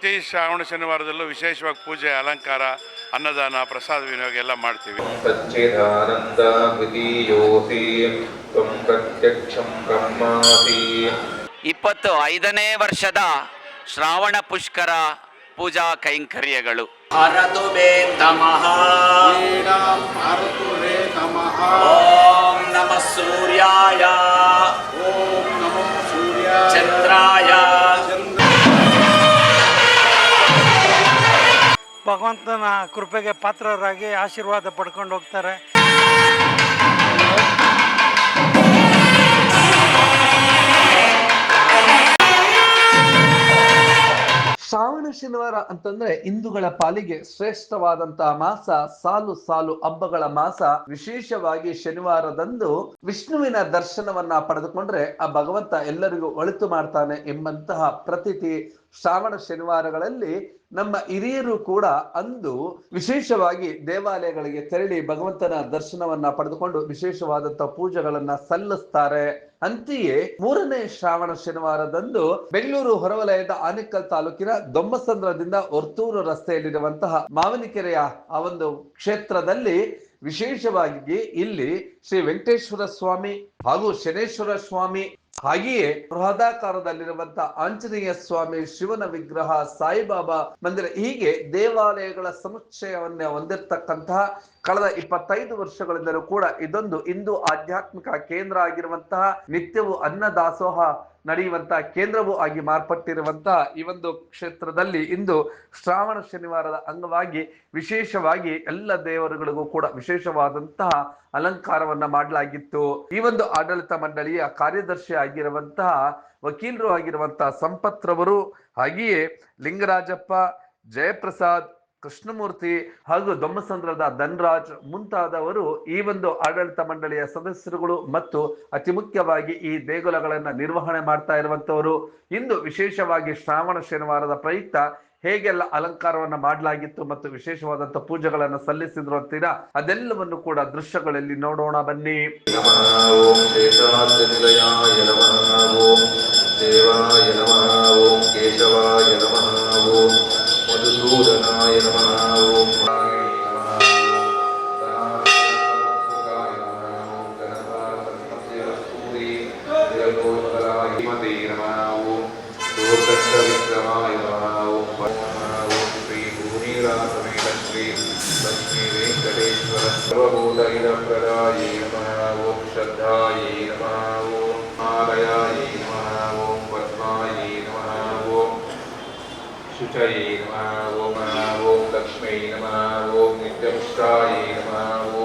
ಪ್ರತಿ ಶ್ರಾವಣ ಶನಿವಾರದಲ್ಲೂ ವಿಶೇಷವಾಗಿ ಪೂಜೆ ಅಲಂಕಾರ ಅನ್ನದಾನ ಪ್ರಸಾದ ವಿನಿಯೋಗ ಎಲ್ಲ ಮಾಡ್ತೀವಿ. ಇಪ್ಪತ್ತು ಐದನೇ ವರ್ಷದ ಶ್ರಾವಣ ಪುಷ್ಕರ ಪೂಜಾ ಕೈಂಕರ್ಯಗಳು. ನಮ. ಸೂರ್ಯಾಯ. ಓಂ ನಮೋ ಸೂರ್ಯ ಚಂದ್ರಾಯ. ಭಗವಂತನ ಕೃಪೆಗೆ ಪಾತ್ರರಾಗಿ ಆಶೀರ್ವಾದ ಪಡ್ಕೊಂಡು ಹೋಗ್ತಾರೆ. ಶ್ರಾವಣ ಶನಿವಾರ ಅಂತಂದ್ರೆ ಹಿಂದೂಗಳ ಪಾಲಿಗೆ ಶ್ರೇಷ್ಠವಾದಂತಹ ಮಾಸ, ಸಾಲು ಸಾಲು ಹಬ್ಬಗಳ ಮಾಸ. ವಿಶೇಷವಾಗಿ ಶನಿವಾರದಂದು ವಿಷ್ಣುವಿನ ದರ್ಶನವನ್ನ ಪಡೆದುಕೊಂಡ್ರೆ ಆ ಭಗವಂತ ಎಲ್ಲರಿಗೂ ಒಳಿತು ಮಾಡ್ತಾನೆ ಎಂಬಂತಹ ಪ್ರತೀತಿ ಶ್ರಾವಣ ಶನಿವಾರಗಳಲ್ಲಿ ನಮ್ಮ ಹಿರಿಯರು ಕೂಡ ಅಂದು ವಿಶೇಷವಾಗಿ ದೇವಾಲಯಗಳಿಗೆ ತೆರಳಿ ಭಗವಂತನ ದರ್ಶನವನ್ನ ಪಡೆದುಕೊಂಡು ವಿಶೇಷವಾದಂತಹ ಪೂಜೆಗಳನ್ನ ಸಲ್ಲಿಸ್ತಾರೆ. ಅಂತೆಯೇ ಮೂರನೇ ಶ್ರಾವಣ ಶನಿವಾರದಂದು ಬೆಂಗಳೂರು ಹೊರವಲಯದ ಆನೇಕಲ್ ತಾಲೂಕಿನ ದೊಮ್ಮಸಂದ್ರದಿಂದ ಹೊರ್ತೂರು ರಸ್ತೆಯಲ್ಲಿರುವಂತಹ ಮಾವನಿಕೆರೆಯ ಆ ಒಂದು ಕ್ಷೇತ್ರದಲ್ಲಿ ವಿಶೇಷವಾಗಿ ಇಲ್ಲಿ ಶ್ರೀ ವೆಂಕಟೇಶ್ವರ ಸ್ವಾಮಿ ಹಾಗೂ ಶನೇಶ್ವರ ಸ್ವಾಮಿ ಹಾಗೆಯೇ ಬೃಹದಾಕಾರದಲ್ಲಿರುವಂತಹ ಆಂಜನೇಯ ಸ್ವಾಮಿ ಶಿವನ ವಿಗ್ರಹ ಸಾಯಿಬಾಬಾ ಮಂದಿರ ಹೀಗೆ ದೇವಾಲಯಗಳ ಸಮುಚ್ಚಯವನ್ನೇ ಹೊಂದಿರತಕ್ಕಂತಹ ಕಳೆದ ಇಪ್ಪತ್ತೈದು ವರ್ಷಗಳಿಂದಲೂ ಕೂಡ ಇದೊಂದು ಹಿಂದೂ ಆಧ್ಯಾತ್ಮಿಕ ಕೇಂದ್ರ ಆಗಿರುವಂತಹ ನಿತ್ಯವೂ ಅನ್ನದಾಸೋಹ ನಡೆಯುವಂತಹ ಕೇಂದ್ರವೂ ಆಗಿ ಮಾರ್ಪಟ್ಟಿರುವಂತಹ ಈ ಒಂದು ಕ್ಷೇತ್ರದಲ್ಲಿ ಇಂದು ಶ್ರಾವಣ ಶನಿವಾರದ ಅಂಗವಾಗಿ ವಿಶೇಷವಾಗಿ ಎಲ್ಲ ದೇವರುಗಳಿಗೂ ಕೂಡ ವಿಶೇಷವಾದಂತಹ ಅಲಂಕಾರವನ್ನ ಮಾಡಲಾಗಿತ್ತು. ಈ ಒಂದು ಆಡಳಿತ ಮಂಡಳಿಯ ಕಾರ್ಯದರ್ಶಿ ಆಗಿರುವಂತಹ ವಕೀಲರು ಆಗಿರುವಂತಹ ಸಂಪತ್ರವರು ಹಾಗೆಯೇ ಲಿಂಗರಾಜಪ್ಪ, ಜಯಪ್ರಸಾದ್ ಕೃಷ್ಣಮೂರ್ತಿ ಹಾಗೂ ದೊಮ್ಮಸಂದ್ರದ ಧನ್ರಾಜ್ ಮುಂತಾದವರು ಈ ಒಂದು ಆಡಳಿತ ಮಂಡಳಿಯ ಸದಸ್ಯರುಗಳು ಮತ್ತು ಅತಿ ಮುಖ್ಯವಾಗಿ ಈ ದೇಗುಲಗಳನ್ನ ನಿರ್ವಹಣೆ ಮಾಡ್ತಾ ಇರುವಂತವರು. ಇಂದು ವಿಶೇಷವಾಗಿ ಶ್ರಾವಣ ಶನಿವಾರದ ಪ್ರಯುಕ್ತ ಹೇಗೆಲ್ಲ ಅಲಂಕಾರವನ್ನ ಮಾಡಲಾಗಿತ್ತು ಮತ್ತು ವಿಶೇಷವಾದಂತಹ ಪೂಜೆಗಳನ್ನ ಸಲ್ಲಿಸಿದ್ರು ಅಂತೀರ? ಅದೆಲ್ಲವನ್ನು ಕೂಡ ದೃಶ್ಯಗಳಲ್ಲಿ ನೋಡೋಣ ಬನ್ನಿ. ಓಂ ದೇವಾಯ ಓಂ शुचये नमः ॐ ॐ लक्ष्मै नमः ॐ नित्यपुष्टायै नमः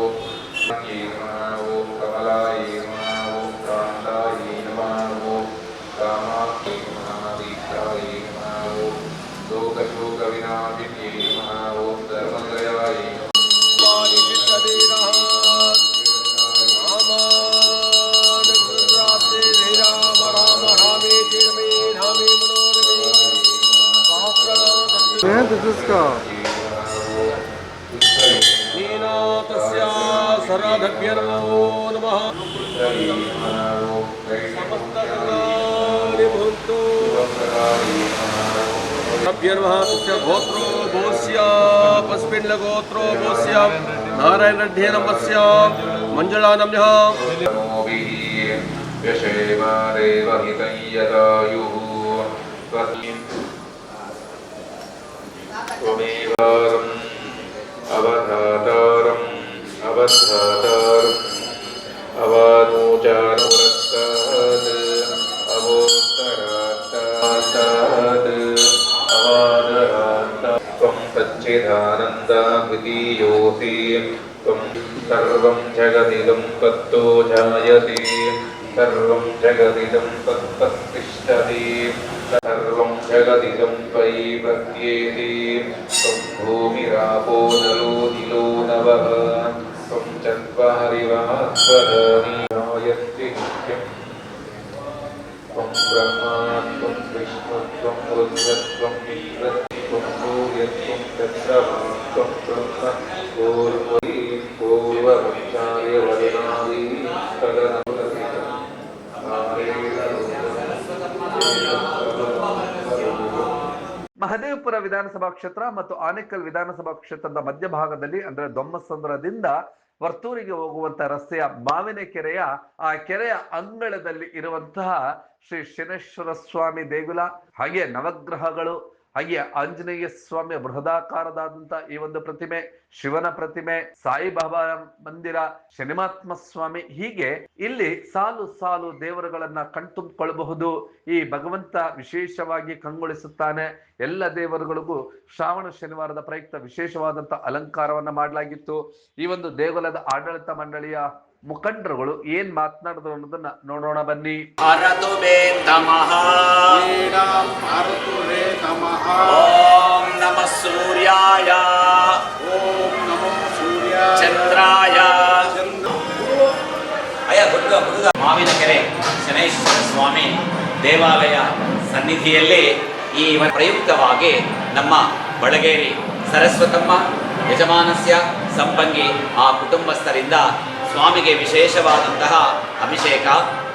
सर्वाभ्यर्मो नमः समस्तकर्माणि भवन्तु अभ्यर्मः तस्य गोत्रो भोस्य पस्मिन्नगोत्रो भोस्य नारायणरेड्ढे नमस्य मञ्जुळानम्यः यशेमादेव हितं यदायुः त्वमेवारम् अवधातारम् अवधातारम् अवानोचानुरक्तात् अवोत्तरात्तात् अवादरात्ता त्वं सच्चिदानन्द द्वितीयोऽसि त्वं सर्वं जगदिदं तत्तो जायते सर्वं जगदिदं तत्तत्तिष्ठति सर्वं जगदिदं त्वयि प्रत्येति त्वं भूमिरापो नलो निलो नवः त्वं चत्वारि वास्वराणि गायन्ति नित्यम् त्वं ब्रह्मा त्वं विष्णु त्वं रुद्रत्वं विश्वत्वं सूर्यत्वं चन्द्रमा त्वं ब्रह्म ಮಹದೇವಪುರ ವಿಧಾನಸಭಾ ಕ್ಷೇತ್ರ ಮತ್ತು ಆನೇಕಲ್ ವಿಧಾನಸಭಾ ಕ್ಷೇತ್ರದ ಮಧ್ಯಭಾಗದಲ್ಲಿ ಅಂದ್ರೆ ದೊಮ್ಮಸಂದ್ರದಿಂದ ವರ್ತೂರಿಗೆ ಹೋಗುವಂತ ರಸ್ತೆಯ ಮಾವಿನ ಕೆರೆಯ, ಆ ಕೆರೆಯ ಅಂಗಳದಲ್ಲಿ ಇರುವಂತಹ ಶ್ರೀ ಶನೇಶ್ವರ ಸ್ವಾಮಿ ದೇಗುಲ, ಹಾಗೆ ನವಗ್ರಹಗಳು ಹಾಗೆ ಆಂಜನೇಯ ಸ್ವಾಮಿಯ ಬೃಹದಾಕಾರದಾದಂತ ಈ ಒಂದು ಪ್ರತಿಮೆ ಶಿವನ ಪ್ರತಿಮೆ ಸಾಯಿಬಾಬಾ ಮಂದಿರ ಶನಿಮಾತ್ಮ ಸ್ವಾಮಿ ಹೀಗೆ ಇಲ್ಲಿ ಸಾಲು ಸಾಲು ದೇವರುಗಳನ್ನ ಕಣ್ತುಂಬಿಕೊಳ್ಳಬಹುದು. ಈ ಭಗವಂತ ವಿಶೇಷವಾಗಿ ಕಂಗೊಳಿಸುತ್ತಾನೆ. ಎಲ್ಲ ದೇವರುಗಳಿಗೂ ಶ್ರಾವಣ ಶನಿವಾರದ ಪ್ರಯುಕ್ತ ವಿಶೇಷವಾದಂತ ಅಲಂಕಾರವನ್ನ ಮಾಡಲಾಗಿತ್ತು. ಈ ಒಂದು ದೇಗುಲದ ಆಡಳಿತ ಮಂಡಳಿಯ ಮುಖಂಡರುಗಳು ಏನ್ ಮಾತನಾಡಿದ್ರು ಅನ್ನೋದನ್ನ ನೋಡೋಣ ಬನ್ನಿ. ಬೇ ಓಂ ನಮಃ ಸೂರ್ಯಾಯ ಓಂ ನಮೋ ಸೂರ್ಯ ಚಂದ್ರಾಯ ಅಯ್ಯ ಹುಡುಗ ಹುಡುಗ. ಮಾವಿನ ಕೆರೆ ಶನೇಶ್ವರ ಸ್ವಾಮಿ ದೇವಾಲಯ ಸನ್ನಿಧಿಯಲ್ಲಿ ಈ ಪ್ರಯುಕ್ತವಾಗಿ ನಮ್ಮ ಬಳಗೇರಿ ಸರಸ್ವತಮ್ಮ ಯಜಮಾನಸ್ಯ ಸಂಪಂಗಿ ಆ ಕುಟುಂಬಸ್ಥರಿಂದ ಸ್ವಾಮಿಗೆ ವಿಶೇಷವಾದಂತಹ ಅಭಿಷೇಕ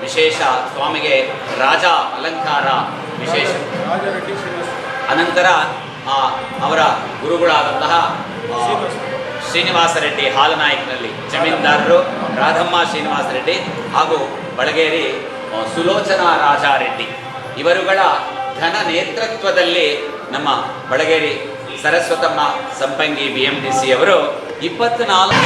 ವಿಶೇಷ ಸ್ವಾಮಿಗೆ ರಾಜ ಅಲಂಕಾರ ವಿಶೇಷ. ಅನಂತರ ಆ, ಅವರ ಗುರುಗಳಾದಂತಹ ಶ್ರೀನಿವಾಸ ರೆಡ್ಡಿ ಹಾಲನಾಯಕನಲ್ಲಿ ಜಮೀನ್ದಾರರು ರಾಧಮ್ಮ ಶ್ರೀನಿವಾಸ ರೆಡ್ಡಿ ಹಾಗೂ ಬಳಗೇರಿ ಸುಲೋಚನಾ ರಾಜಾರೆಡ್ಡಿ ಇವರುಗಳ ಘನ ನೇತೃತ್ವದಲ್ಲಿ ನಮ್ಮ Balageri Saraswatamma Sampangi B M D C ಅವರು ಇಪ್ಪತ್ನಾಲ್ಕು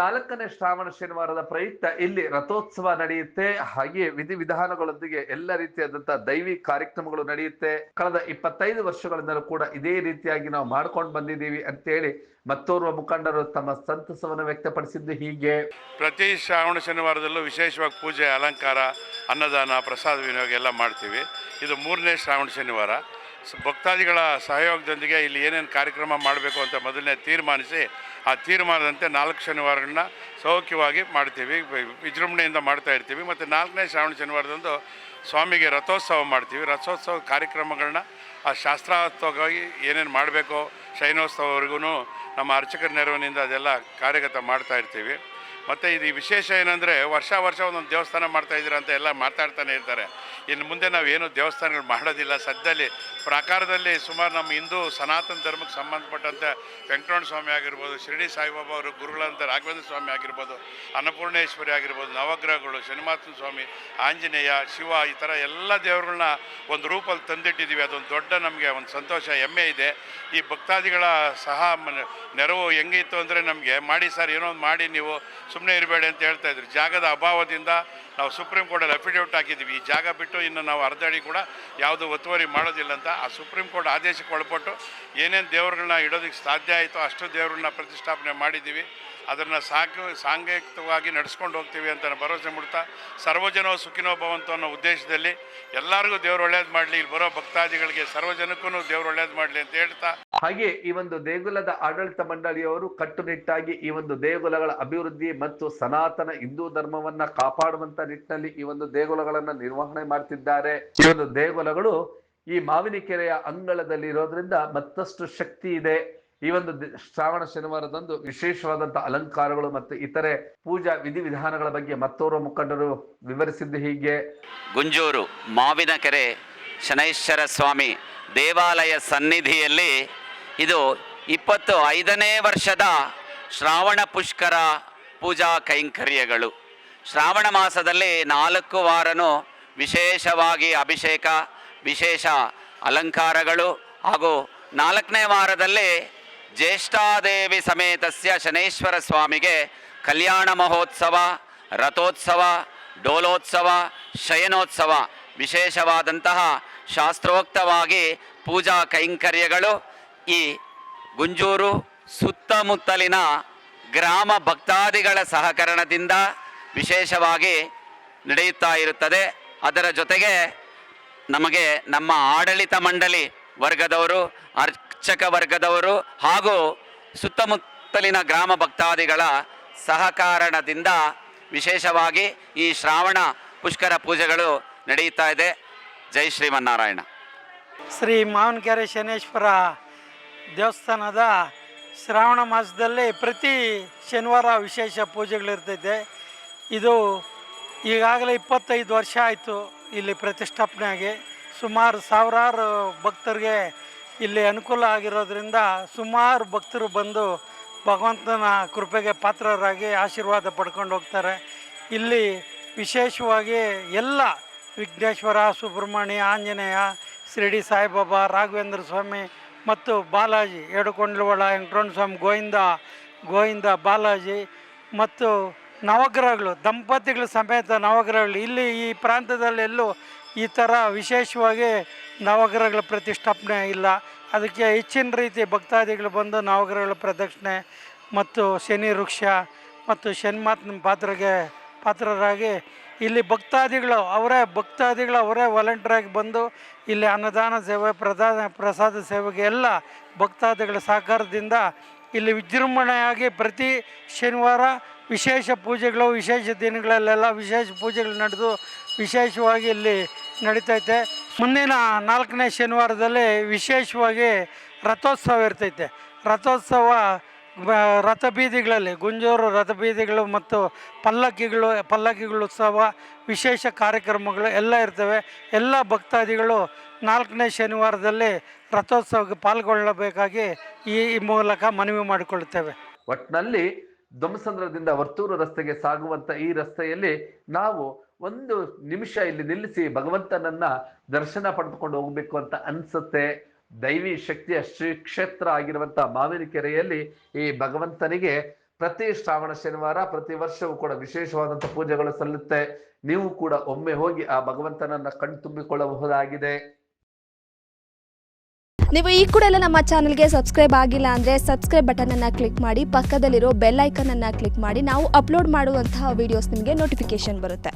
ನಾಲ್ಕನೇ ಶ್ರಾವಣ ಶನಿವಾರದ ಪ್ರಯುಕ್ತ ಇಲ್ಲಿ ರಥೋತ್ಸವ ನಡೆಯುತ್ತೆ. ಹಾಗೆ ವಿಧಿವಿಧಾನಗಳೊಂದಿಗೆ ಎಲ್ಲ ರೀತಿಯಾದಂತಹ ದೈವಿ ಕಾರ್ಯಕ್ರಮಗಳು ನಡೆಯುತ್ತೆ. ಕಳೆದ ಇಪ್ಪತ್ತೈದು ವರ್ಷಗಳಿಂದಲೂ ಕೂಡ ಇದೇ ರೀತಿಯಾಗಿ ನಾವು ಮಾಡ್ಕೊಂಡು ಬಂದಿದ್ದೀವಿ ಅಂತೇಳಿ ಮತ್ತೋರ್ವ ಮುಖಂಡರು ತಮ್ಮ ಸಂತಸವನ್ನು ವ್ಯಕ್ತಪಡಿಸಿದ್ದು ಹೀಗೆ. ಪ್ರತಿ ಶ್ರಾವಣ ಶನಿವಾರದಲ್ಲೂ ವಿಶೇಷವಾಗಿ ಪೂಜೆ, ಅಲಂಕಾರ, ಅನ್ನದಾನ, ಪ್ರಸಾದ ವಿನಿಯೋಗ ಎಲ್ಲ ಮಾಡ್ತೀವಿ. ಇದು ಮೂರನೇ ಶ್ರಾವಣ ಶನಿವಾರ. ಭಕ್ತಾದಿಗಳ ಸಹಯೋಗದೊಂದಿಗೆ ಇಲ್ಲಿ ಏನೇನು ಕಾರ್ಯಕ್ರಮ ಮಾಡಬೇಕು ಅಂತ ಮೊದಲನೇ ತೀರ್ಮಾನಿಸಿ ಆ ತೀರ್ಮಾನದಂತೆ ನಾಲ್ಕು ಶನಿವಾರಗಳನ್ನ ಸೌಖ್ಯವಾಗಿ ಮಾಡ್ತೀವಿ. ವಿಜೃಂಭಣೆಯಿಂದ ಮಾಡ್ತಾ ಇರ್ತೀವಿ. ಮತ್ತು ನಾಲ್ಕನೇ ಶ್ರಾವಣ ಶನಿವಾರದಂದು ಸ್ವಾಮಿಗೆ ರಥೋತ್ಸವ ಮಾಡ್ತೀವಿ. ರಥೋತ್ಸವ ಕಾರ್ಯಕ್ರಮಗಳನ್ನ ಆ ಶಾಸ್ತ್ರಾತ್ಮಕವಾಗಿ ಏನೇನು ಮಾಡಬೇಕು ಶೈನೋತ್ಸವವರೆಗೂ ನಮ್ಮ ಅರ್ಚಕರ ನೆರವಿನಿಂದ ಅದೆಲ್ಲ ಕಾರ್ಯಗತ ಮಾಡ್ತಾ ಇರ್ತೀವಿ. ಮತ್ತು ಇದು ವಿಶೇಷ ಏನಂದರೆ ವರ್ಷ ವರ್ಷ ಒಂದೊಂದು ದೇವಸ್ಥಾನ ಮಾಡ್ತಾ ಇದ್ದೀರ ಅಂತ ಎಲ್ಲ ಮಾತಾಡ್ತಾನೆ ಇರ್ತಾರೆ. ಇನ್ನು ಮುಂದೆ ನಾವೇನು ದೇವಸ್ಥಾನಗಳು ಮಾಡೋದಿಲ್ಲ. ಸದ್ಯದಲ್ಲಿ ಪ್ರಾಕಾರದಲ್ಲಿ ಸುಮಾರು ನಮ್ಮ ಹಿಂದೂ ಸನಾತನ ಧರ್ಮಕ್ಕೆ ಸಂಬಂಧಪಟ್ಟಂತೆ ವೆಂಕಟರಮಣ ಸ್ವಾಮಿ ಆಗಿರ್ಬೋದು, ಶಿರಡಿ ಸಾಯಿಬಾಬಾ ಅವರು ಗುರುಗಳಂತ ರಾಘವೇಂದ್ರ ಸ್ವಾಮಿ ಆಗಿರ್ಬೋದು, ಅನ್ನಪೂರ್ಣೇಶ್ವರಿ ಆಗಿರ್ಬೋದು, ನವಗ್ರಹಗಳು, ಶನಿಮಾತನ ಸ್ವಾಮಿ, ಆಂಜನೇಯ, ಶಿವ ಈ ಥರ ಎಲ್ಲ ದೇವರುಗಳನ್ನ ಒಂದು ರೂಪಲ್ಲಿ ತಂದಿಟ್ಟಿದ್ದೀವಿ. ಅದೊಂದು ದೊಡ್ಡ ನಮಗೆ ಒಂದು ಸಂತೋಷ, ಹೆಮ್ಮೆ ಇದೆ. ಈ ಭಕ್ತಾದಿಗಳ ಸಹ ನೆರವು ಹೆಂಗಿತ್ತು ಅಂದರೆ ನಮಗೆ, ಮಾಡಿ ಸರ್, ಏನೋ ಒಂದು ಮಾಡಿ ನೀವು. ಸುಮ್ಮನೆ ಇರಬೇಡಿ ಅಂತ ಹೇಳ್ತಾ ಇದ್ರು. ಜಾಗದ ಅಭಾವದಿಂದ ನಾವು ಸುಪ್ರೀಂ ಕೋರ್ಟಲ್ಲಿ ಅಫಿಡೇವಿಟ್ ಹಾಕಿದ್ದೀವಿ. ಈ ಜಾಗ ಬಿಟ್ಟು ಇನ್ನು ನಾವು ಅರ್ಧ ಅಡಿ ಕೂಡ ಯಾವುದು ಒತ್ತುವರಿ ಮಾಡೋದಿಲ್ಲ ಅಂತ ಆ ಸುಪ್ರೀಂ ಕೋರ್ಟ್ ಆದೇಶಕ್ಕೆ ಒಳಪಟ್ಟು ಏನೇನು ದೇವ್ರಗಳನ್ನ ಇಡೋದಕ್ಕೆ ಸಾಧ್ಯ ಆಯಿತು ಅಷ್ಟು ದೇವ್ರನ್ನ ಪ್ರತಿಷ್ಠಾಪನೆ ಮಾಡಿದ್ದೀವಿ. ಅದನ್ನು ಸಾಕು ಸಾಂಘಿಕವಾಗಿ ನಡೆಸ್ಕೊಂಡು ಹೋಗ್ತೀವಿ ಅಂತ ಭರವಸೆ ಮೂಡ್ತಾ ಸರ್ವಜನೋ ಸುಖಿನೋ ಭವಂತು ಅನ್ನೋ ಉದ್ದೇಶದಲ್ಲಿ ಎಲ್ಲರಿಗೂ ದೇವ್ರು ಒಳ್ಳೇದು ಮಾಡಲಿ, ಇಲ್ಲಿ ಬರೋ ಭಕ್ತಾದಿಗಳಿಗೆ ಸರ್ವಜನಕ್ಕೂ ದೇವ್ರು ಒಳ್ಳೇದು ಮಾಡಲಿ ಅಂತ ಹೇಳ್ತಾ. ಹಾಗೆ ಈ ಒಂದು ದೇಗುಲದ ಆಡಳಿತ ಮಂಡಳಿಯವರು ಕಟ್ಟುನಿಟ್ಟಾಗಿ ಈ ಒಂದು ದೇಗುಲಗಳ ಅಭಿವೃದ್ಧಿ ಮತ್ತು ಸನಾತನ ಹಿಂದೂ ಧರ್ಮವನ್ನ ಕಾಪಾಡುವಂತ ನಿಟ್ಟಿನಲ್ಲಿ ಈ ಒಂದು ದೇಗುಲಗಳನ್ನ ನಿರ್ವಹಣೆ ಮಾಡ್ತಿದ್ದಾರೆ. ಈ ಒಂದು ದೇಗುಲಗಳು ಈ ಮಾವಿನಕೆರೆಯ ಅಂಗಳದಲ್ಲಿ ಇರೋದ್ರಿಂದ ಮತ್ತಷ್ಟು ಶಕ್ತಿ ಇದೆ. ಈ ಒಂದು ಶ್ರಾವಣ ಶನಿವಾರದಂದು ವಿಶೇಷವಾದಂತ ಅಲಂಕಾರಗಳು ಮತ್ತು ಇತರೆ ಪೂಜಾ ವಿಧಿವಿಧಾನಗಳ ಬಗ್ಗೆ ಮತ್ತೋರ್ವ ಮುಖಂಡರು ವಿವರಿಸಿದ್ದು ಹೀಗೆ. ಗುಂಜೂರು, ಮಾವಿನಕೆರೆ, ಶನೈಶ್ವರ ಸ್ವಾಮಿ ದೇವಾಲಯ ಸನ್ನಿಧಿಯಲ್ಲಿ ಇದು ಇಪ್ಪತ್ತು ಐದನೇ ವರ್ಷದ ಶ್ರಾವಣ ಪುಷ್ಕರ ಪೂಜಾ ಕೈಂಕರ್ಯಗಳು. ಶ್ರಾವಣ ಮಾಸದಲ್ಲಿ ನಾಲ್ಕು ವಾರನು ವಿಶೇಷವಾಗಿ ಅಭಿಷೇಕ, ವಿಶೇಷ ಅಲಂಕಾರಗಳು ಹಾಗೂ ನಾಲ್ಕನೇ ವಾರದಲ್ಲಿ ಜ್ಯೇಷ್ಠಾದೇವಿ ಸಮೇತಸ್ಯ ಶನೈಶ್ವರ ಸ್ವಾಮಿಗೆ ಕಲ್ಯಾಣ ಮಹೋತ್ಸವ, ರಥೋತ್ಸವ, ಡೋಲೋತ್ಸವ, ಶಯನೋತ್ಸವ ವಿಶೇಷವಾದಂತಹ ಶಾಸ್ತ್ರೋಕ್ತವಾಗಿ ಪೂಜಾ ಕೈಂಕರ್ಯಗಳು ಈ ಗುಂಜೂರು ಸುತ್ತಮುತ್ತಲಿನ ಗ್ರಾಮ ಭಕ್ತಾದಿಗಳ ಸಹಕರಣದಿಂದ ವಿಶೇಷವಾಗಿ ನಡೆಯುತ್ತಾ ಇರುತ್ತದೆ. ಅದರ ಜೊತೆಗೆ ನಮಗೆ ನಮ್ಮ ಆಡಳಿತ ಮಂಡಳಿ ವರ್ಗದವರು, ಅರ್ಚಕ ವರ್ಗದವರು ಹಾಗೂ ಸುತ್ತಮುತ್ತಲಿನ ಗ್ರಾಮ ಭಕ್ತಾದಿಗಳ ಸಹಕಾರಣದಿಂದ ವಿಶೇಷವಾಗಿ ಈ ಶ್ರಾವಣ ಪುಷ್ಕರ ಪೂಜೆಗಳು ನಡೆಯುತ್ತಾ ಇದೆ. ಜೈ ಶ್ರೀಮನ್ನಾರಾಯಣ. ಶ್ರೀ ಮಾವನಕೆರೆ ಶನೇಶ್ವರ ದೇವಸ್ಥಾನದ ಶ್ರಾವಣ ಮಾಸದಲ್ಲಿ ಪ್ರತಿ ಶನಿವಾರ ವಿಶೇಷ ಪೂಜೆಗಳಿರ್ತೈತೆ ಇದು ಈಗಾಗಲೇ ಇಪ್ಪತ್ತೈದು ವರ್ಷ ಆಯಿತು ಇಲ್ಲಿ ಪ್ರತಿಷ್ಠಾಪನೆ ಆಗಿ ಸುಮಾರು ಸಾವಿರಾರು ಭಕ್ತರಿಗೆ ಇಲ್ಲಿ ಅನುಕೂಲ ಆಗಿರೋದ್ರಿಂದ ಸುಮಾರು ಭಕ್ತರು ಬಂದು ಭಗವಂತನ ಕೃಪೆಗೆ ಪಾತ್ರರಾಗಿ ಆಶೀರ್ವಾದ ಪಡ್ಕೊಂಡು ಹೋಗ್ತಾರೆ. ಇಲ್ಲಿ ವಿಶೇಷವಾಗಿ ಎಲ್ಲ ವಿಘ್ನೇಶ್ವರ, ಸುಬ್ರಹ್ಮಣ್ಯ, ಆಂಜನೇಯ, ಶಿರಡಿ ಸಾಯಿಬಾಬಾ, ರಾಘವೇಂದ್ರ ಸ್ವಾಮಿ ಮತ್ತು ಬಾಲಾಜಿ ಏಡುಕೊಂಡಲವಾಡ ವೆಂಕಟರಮಣ ಸ್ವಾಮಿ ಗೋವಿಂದ ಗೋವಿಂದ ಬಾಲಾಜಿ ಮತ್ತು ನವಗ್ರಹಗಳು, ದಂಪತಿಗಳ ಸಮೇತ ನವಗ್ರಹಗಳು. ಇಲ್ಲಿ ಈ ಪ್ರಾಂತ್ಯದಲ್ಲೆಲ್ಲೂ ಎಲ್ಲೂ ಈ ಥರ ವಿಶೇಷವಾಗಿ ನವಗ್ರಹಗಳ ಪ್ರತಿಷ್ಠಾಪನೆ ಇಲ್ಲ. ಅದಕ್ಕೆ ಹೆಚ್ಚಿನ ರೀತಿ ಭಕ್ತಾದಿಗಳು ಬಂದು ನವಗ್ರಹಗಳ ಪ್ರದಕ್ಷಿಣೆ ಮತ್ತು ಶನಿ ವೃಕ್ಷ ಮತ್ತು ಶನಿಮಾತನ ಪಾತ್ರಗೆ ಪಾತ್ರರಾಗಿ ಇಲ್ಲಿ ಭಕ್ತಾದಿಗಳು ಅವರೇ ಭಕ್ತಾದಿಗಳು ಅವರೇ ವಾಲಂಟಿಯರಾಗಿ ಬಂದು ಇಲ್ಲಿ ಅನ್ನದಾನ ಸೇವೆ ಪ್ರಧಾನ ಪ್ರಸಾದ ಸೇವೆಗೆ ಎಲ್ಲ ಭಕ್ತಾದಿಗಳ ಸಹಕಾರದಿಂದ ಇಲ್ಲಿ ವಿಜೃಂಭಣೆಯಾಗಿ ಪ್ರತಿ ಶನಿವಾರ ವಿಶೇಷ ಪೂಜೆಗಳು, ವಿಶೇಷ ದಿನಗಳಲ್ಲೆಲ್ಲ ವಿಶೇಷ ಪೂಜೆಗಳು ನಡೆದು ವಿಶೇಷವಾಗಿ ಇಲ್ಲಿ ನಡೀತೈತೆ. ಮುಂದಿನ ನಾಲ್ಕನೇ ಶನಿವಾರದಲ್ಲಿ ವಿಶೇಷವಾಗಿ ರಥೋತ್ಸವ ಇರ್ತೈತೆ. ರಥೋತ್ಸವ ರಥಬೀದಿಗಳಲ್ಲಿ, ಗುಂಜೂರು ರಥಬೀದಿಗಳು ಮತ್ತು ಪಲ್ಲಕ್ಕಿಗಳು ಪಲ್ಲಕ್ಕಿಗಳು ಉತ್ಸವ, ವಿಶೇಷ ಕಾರ್ಯಕ್ರಮಗಳು ಎಲ್ಲ ಇರ್ತವೆ. ಎಲ್ಲ ಭಕ್ತಾದಿಗಳು ನಾಲ್ಕನೇ ಶನಿವಾರದಲ್ಲಿ ರಥೋತ್ಸವಕ್ಕೆ ಪಾಲ್ಗೊಳ್ಳಬೇಕಾಗಿ ಈ ಮೂಲಕ ಮನವಿ ಮಾಡಿಕೊಳ್ಳುತ್ತೇವೆ. ಒಟ್ಟಿನಲ್ಲಿ ಧ್ವಂಸಂದ್ರದಿಂದ ವರ್ತೂರು ರಸ್ತೆಗೆ ಸಾಗುವಂತ ಈ ರಸ್ತೆಯಲ್ಲಿ ನಾವು ಒಂದು ನಿಮಿಷ ಇಲ್ಲಿ ನಿಲ್ಲಿಸಿ ಭಗವಂತನನ್ನ ದರ್ಶನ ಪಡೆದುಕೊಂಡು ಹೋಗ್ಬೇಕು ಅಂತ ಅನ್ಸುತ್ತೆ. ದೈವಿ ಶಕ್ತಿಯ ಶ್ರೀ ಕ್ಷೇತ್ರ ಆಗಿರುವಂತ ಮಾವಿನಕೆರೆಯಲ್ಲಿ ಈ ಭಗವಂತನಿಗೆ ಪ್ರತಿ ಶ್ರಾವಣ ಶನಿವಾರ, ಪ್ರತಿ ವರ್ಷವೂ ಕೂಡ ವಿಶೇಷವಾದಂತ ಪೂಜೆಗಳು ಸಲ್ಲುತ್ತೆ. ನೀವು ಕೂಡ ಒಮ್ಮೆ ಹೋಗಿ ಆ ಭಗವಂತನನ್ನ ಕಣ್ತುಂಬಿಕೊಳ್ಳಬಹುದಾಗಿದೆ ನೀವು ಈ ಕೂಡ ಎಲ್ಲ ನಮ್ಮ ಚಾನಲ್ಗೆ ಸಬ್ಸ್ಕ್ರೈಬ್ ಆಗಿಲ್ಲ ಅಂದ್ರೆ ಸಬ್ಸ್ಕ್ರೈಬ್ ಬಟನನ್ನು ಕ್ಲಿಕ್ ಮಾಡಿ, ಪಕ್ಕದಲ್ಲಿರೋ ಬೆಲ್ ಐಕನನ್ನು ಕ್ಲಿಕ್ ಮಾಡಿ, ನಾವು ಅಪ್ಲೋಡ್ ಮಾಡುವಂತಹ ವಿಡಿಯೋಸ್ ನಿಮಗೆ ನೋಟಿಫಿಕೇಶನ್ ಬರುತ್ತೆ.